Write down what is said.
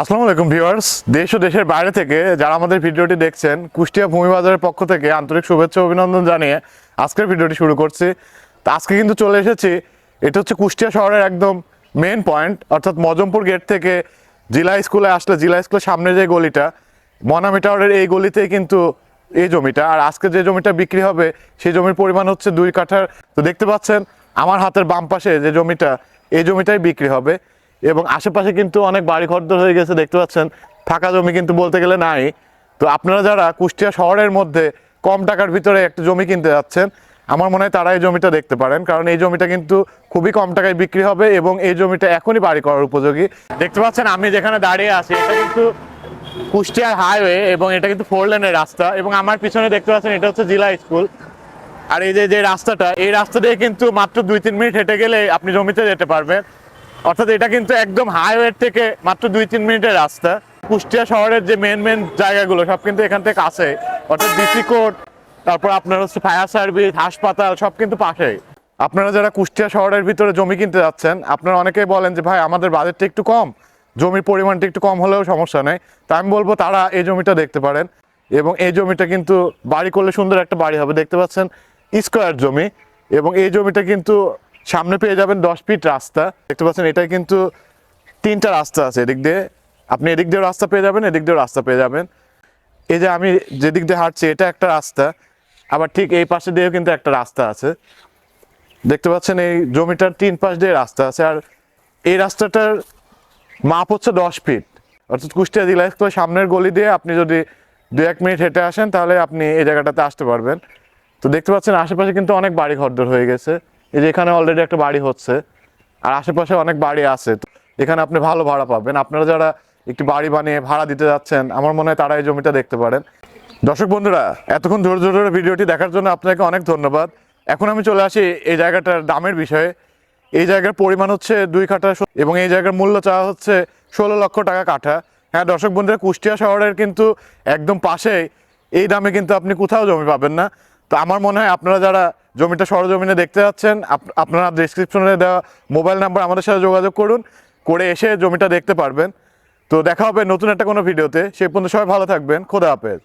আসসালামু আলাইকুম ভিউয়ার্স। দেশ ও দেশের বাইরে থেকে যারা আমাদের ভিডিওটি দেখছেন, কুষ্টিয়া ভূমি বাজারের পক্ষ থেকে আন্তরিক শুভেচ্ছা অভিনন্দন জানিয়ে আজকের ভিডিওটি শুরু করছি। তো আজকে কিন্তু চলে এসেছি, এটা হচ্ছে কুষ্টিয়া শহরের একদম মেন পয়েন্ট অর্থাৎ মজমপুর গেট থেকে জিলা স্কুলে আসলে, জিলা স্কুলের সামনে যে গলিটা মনামি টাওয়ারের এই গলিতেই কিন্তু এই জমিটা, আর আজকে যে জমিটা বিক্রি হবে সেই জমির পরিমাণ হচ্ছে দুই কাঠার। তো দেখতে পাচ্ছেন, আমার হাতের বাম পাশে যে জমিটা, এই জমিটাই বিক্রি হবে। এবং আশেপাশে কিন্তু অনেক বাড়ি ঘরদর হয়ে গেছে, দেখতে পাচ্ছেন। ফাঁকা জমি কিন্তু বলতে গেলে নাই। তো আপনারা যারা কুষ্টিয়া শহরের মধ্যে কম টাকার ভিতরে একটা জমি কিনতে যাচ্ছেন, আমার মনে হয় তারা এই জমিটা দেখতে পারেন, কারণ এই জমিটা কিন্তু খুবই কম টাকায় বিক্রি হবে এবং এই জমিটা এখনই বাড়ি করার উপযোগী। দেখতে পাচ্ছেন, আমি যেখানে দাঁড়িয়ে আছি, এটা কিন্তু কুষ্টিয়ার হাইওয়ে এবং এটা কিন্তু ফোর লেনের রাস্তা এবং আমার পিছনে দেখতে পাচ্ছেন, এটা হচ্ছে জিলা স্কুল। আর এই যে যে রাস্তাটা, এই রাস্তা দিয়ে কিন্তু মাত্র দুই তিন মিনিট হেঁটে গেলে আপনি জমিতে যেতে পারবেন। অর্থাৎ এটা কিন্তু একদম হাইওয়ে থেকে মাত্র দুই তিন মিনিটের রাস্তা। কুষ্টিয়া শহরের যে মেন মেন জায়গাগুলো সব কিন্তু এখান থেকে কাছে। অর্থাৎ ডিসি কোর্ট তারপর আপনার হচ্ছে ফায়ার সার্ভিস হাসপাতাল, সব কিন্তু পাশেই আপনারা যারা কুষ্টিয়া শহরের ভিতরে জমি কিনতে যাচ্ছেন, আপনারা অনেকেই বলেন যে, ভাই, আমাদের বাজেটটা একটু কম। জমির পরিমাণটা একটু কম হলেও সমস্যা নেই। তা আমি বলব, তারা এই জমিটা দেখতে পারেন। এবং এই জমিটা কিন্তু বাড়ি করলে সুন্দর একটা বাড়ি হবে। দেখতে পাচ্ছেন স্কোয়ার জমি। এবং এই জমিটা কিন্তু সামনে পেয়ে যাবেন দশ ফিট রাস্তা। দেখতে পাচ্ছেন, এটাই কিন্তু তিনটা রাস্তা আছে এদিক দিয়ে। আপনি এদিক দিয়েও রাস্তা পেয়ে যাবেন, এদিক দিয়েও রাস্তা পেয়ে যাবেন। এই যে আমি যেদিক দিয়ে হাঁটছি, এটা একটা রাস্তা। আবার ঠিক এই পাশে দিয়েও কিন্তু একটা রাস্তা আছে। দেখতে পাচ্ছেন, এই জমিটার তিন পাশ দিয়ে রাস্তা আছে। আর এই রাস্তাটার মাপ হচ্ছে দশ ফিট। অর্থাৎ কুষ্টিয়া জেলা স্কুলের সামনের গলি দিয়ে আপনি যদি দু এক মিনিট হেঁটে আসেন, তাহলে আপনি এই জায়গাটাতে আসতে পারবেন। তো দেখতে পাচ্ছেন, আশেপাশে কিন্তু অনেক বাড়ি ঘরদর হয়ে গেছে। এই যে এখানে অলরেডি একটা বাড়ি হচ্ছে, আর আশেপাশে অনেক বাড়ি আছে এখানে আপনি ভালো ভাড়া পাবেন। আপনারা যারা একটি বাড়ি বানিয়ে ভাড়া দিতে যাচ্ছেন, আমার মনে হয় তারা এই জমিটা দেখতে পারেন। দর্শক বন্ধুরা, এতক্ষণ ধৈর্য ধরে ভিডিওটি দেখার জন্য আপনাকে অনেক ধন্যবাদ। এখন আমি চলে আসি এই জায়গাটার দামের বিষয়ে। এই জায়গার পরিমাণ হচ্ছে দুই কাঠা এবং এই জায়গার মূল্য চাওয়া হচ্ছে ষোলো লক্ষ টাকা কাঠা। হ্যাঁ দর্শক বন্ধুরা, কুষ্টিয়া শহরের কিন্তু একদম পাশেই, এই দামে কিন্তু আপনি কোথাও জমি পাবেন না। তো আমার মনে হয় আপনারা যারা জমিটা সরজমিনে দেখতে যাচ্ছেন, আপ- আপনারা ডিসক্রিপশনে দেওয়া মোবাইল নাম্বার আমাদের সাথে যোগাযোগ করুন, করে এসে জমিটা দেখতে পারবেন। তো দেখা হবে নতুন একটা কোনো ভিডিওতে সেই পর্যন্ত সবাই ভালো থাকবেন। খোদা হাফেজ।